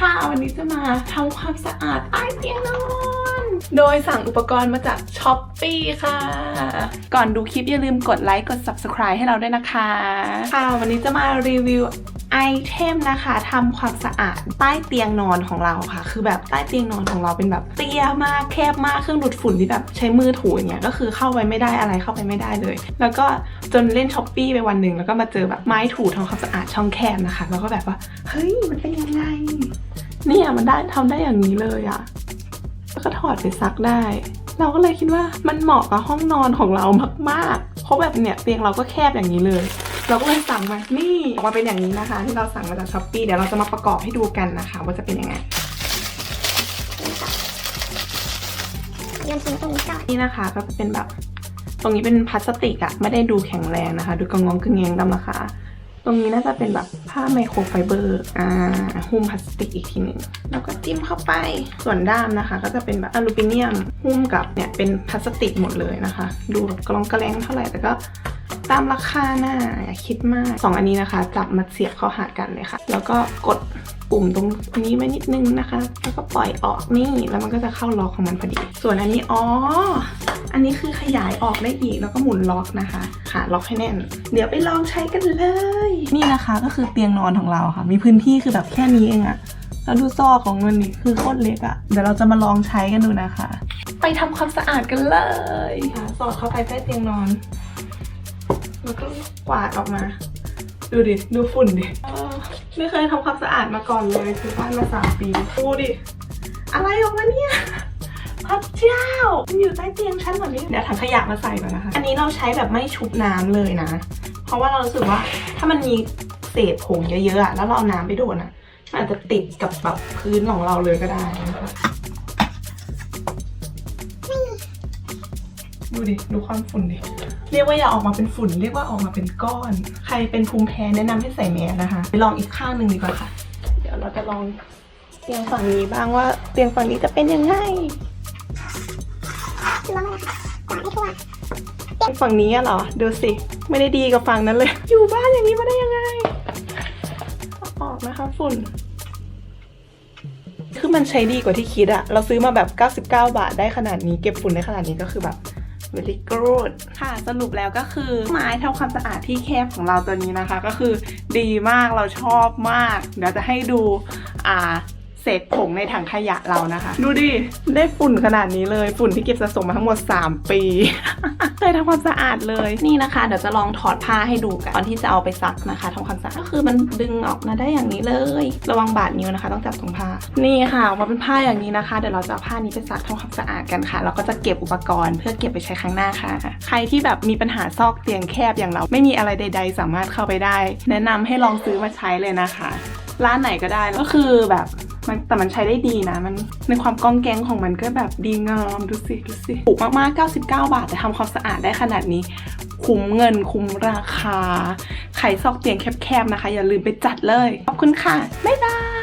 ค่ะวันนี้จะมาทำความสะอาดใต้เตียงนอน โดยสั่งอุปกรณ์มาจากช้อปปีค่ะ ก่อนดูคลิปอย่าลืมกดไลค์กด subscribe ให้เราด้วยนะคะ ค่ะ วันนี้จะมารีวิวไอเทมนะคะทำความสะอาดใต้เตียงนอนของเราค่ะ คือแบบใต้เตียงนอนของเราเป็นแบบเตี้ยมากแคบมากเครื่องดูดฝุ่นที่แบบใช้มือถูอย่างเงี้ยก็คือเข้าไปไม่ได้อะไรเข้าไปไม่ได้เลย แล้วก็จนเล่นช้อปปี้ไปวันหนึ่งแล้วก็มาเจอแบบไม้ถูทำความสะอาดช่องแคบนะคะ แล้วก็แบบว่าเฮ้ยมันเป็นยังไง เนี่ยมันได้ทำได้อย่างนี้เลยอะแล้วก็ถอดไปซักได้ เราก็เลยคิดว่ามันเหมาะกับห้องนอนของเรามากๆ เพราะแบบเนี่ยเตียงเราก็แคบอย่างนี้เลย เราก็เลยสั่งมา นี่ออกมาเป็นอย่างนี้นะคะ ที่เราสั่งมาจากช้อปปี้เดี๋ยวเราจะมาประกอบให้ดูกันนะคะ ว่าจะเป็นยังไงโยนทิ้งตรงนี้ก่อนนี่นะคะก็จะเป็นแบบ ตรงนี้เป็นพลาสติกอะไม่ได้ดูแข็งแรงนะคะ ดูกระงองกระเงงตามราคาต รงนี้น่าจะเป็นแบบผ้าไมโครไฟเบอร์อ่าหุ้มพลาสติกอีกทีหนึ่งแล้วก็จิ้มเข้าไปส่วนด้ามนะคะ ก็จะเป็นแบบอลูมิเนียมหุ้มกับเนี่ยเป็นพลาสติกหมดเลยนะคะ ดูแบบกระลองกระแลงเท่าไหร่แต่ก็ ตามราคาหน้าอย่าคิดมากสองอันนี้นะคะ จับมาเสียบเข้าหากันเลยค่ะ แล้วก็กดปุ่มตรงนี้ไว้นิดนึงนะคะ แล้วก็ปล่อยออกนี่ แล้วมันก็จะเข้าล็อกของมันพอดี ส่วนอันนี้ อ๋อ อันนี้คือขยายออกได้อีก แล้วก็หมุนล็อกนะคะ ค่ะ ล็อกให้แน่น เดี๋ยวไปลองใช้กันเลย นี่นะคะก็คือเตียงนอนของเราค่ะ มีพื้นที่คือแบบแค่นี้เองอะแล้วดูซอกของมันนี่คือโคตรเล็กอะเดี๋ยวเราจะมาลองใช้กันดูนะคะ ไปทำความสะอาดกันเลย ค่ะ สอดเข้าไปใต้เตียงนอน แล้วก็กวาดออกมา ดูดิ ดูฝุ่นดิเออไม่เคยทำความสะอาดมาก่อนเลยคือบ้านมาสามปีดูดิ อะไรออกมาเนี่ยพระเจ้ามันอยู่ใต้เตียงฉันแบบนี้ เดี๋ยวถังขยะมาใส่ก่อนนะคะ อันนี้เราใช้แบบไม่ชุบน้ำเลยนะ เพราะว่าเรารู้สึกว่าถ้ามันมีเศษผงเยอะๆอะแล้วเราเอาน้ำไปโดนอะมันอาจจะติดกับแบบพื้นของเราเลยก็ได้นะคะดูดิ ดูความฝุ่นดิ เรียกว่าอย่าออกมาเป็นฝุ่น เรียกว่าออกมาเป็นก้อน ใครเป็นภูมิแพ้แนะนำให้ใส่แมสนะคะ ไปลองอีกข้างหนึ่งดีกว่าค่ะ เดี๋ยวเราจะลองเตียงฝั่งนี้บ้างว่าเตียงฝั่งนี้จะเป็นยังไงล้วงเลยค่ะกวาดให้ทั่วฝั่งนี้อะเหรอ ดูสิ ไม่ได้ดีกับฝั่งนั้นเลย อยู่บ้านอย่างนี้มาได้ยังไงเอาออกนะคะฝุ่นคือมันใช้ดีกว่าที่คิดอะเราซื้อมาแบบ 99 บาทได้ขนาดนี้ เก็บฝุ่นได้ขนาดนี้ก็คือแบบ very good ค่ะสรุปแล้วก็คือไม้ทำความสะอาดที่แคบของเราตัวนี้นะคะ ก็คือดีมากเราชอบมาก เดี๋ยวจะให้ดูอ่า เศษผงในถังขยะเรานะคะ ดูดิ ได้ฝุ่นขนาดนี้เลยฝุ่นที่เก็บสะสมมาทั้งหมด 3 ปีเคยทำความสะอาดเลยนี่นะคะเดี๋ยวจะลองถอดผ้าให้ดูกันตอนที่จะเอาไปซักนะคะทำความสะอาดก็คือมันดึงออกมาได้อย่างนี้เลย ระวังบาดนิ้วนะคะ ต้องจับตรงผ้านี่ค่ะออกมาเป็นผ้าอย่างนี้นะคะ เดี๋ยวเราจะเอาผ้านี้ไปซักทำความสะอาดกันค่ะแล้วก็จะเก็บอุปกรณ์เพื่อเก็บไปใช้ครั้งหน้าค่ะ ใครที่แบบมีปัญหาซอกเตียงแคบอย่างเรา ไม่มีอะไรใด ๆ สามารถเข้าไปได้ แนะนำให้ลองซื้อมาใช้เลยนะคะ ร้านไหนก็ได้ก็คือแบบ มันแต่มันใช้ได้ดีนะ มันในความก้องแกงของมันก็แบบดีงามดูสิดูสิถูกมากๆ 99 บาท แต่ทำความสะอาดได้ขนาดนี้ คุ้มเงินคุ้มราคา ไขซอกเตียงแคบๆนะคะ อย่าลืมไปจัดเลย ขอบคุณค่ะ บ๊ายบาย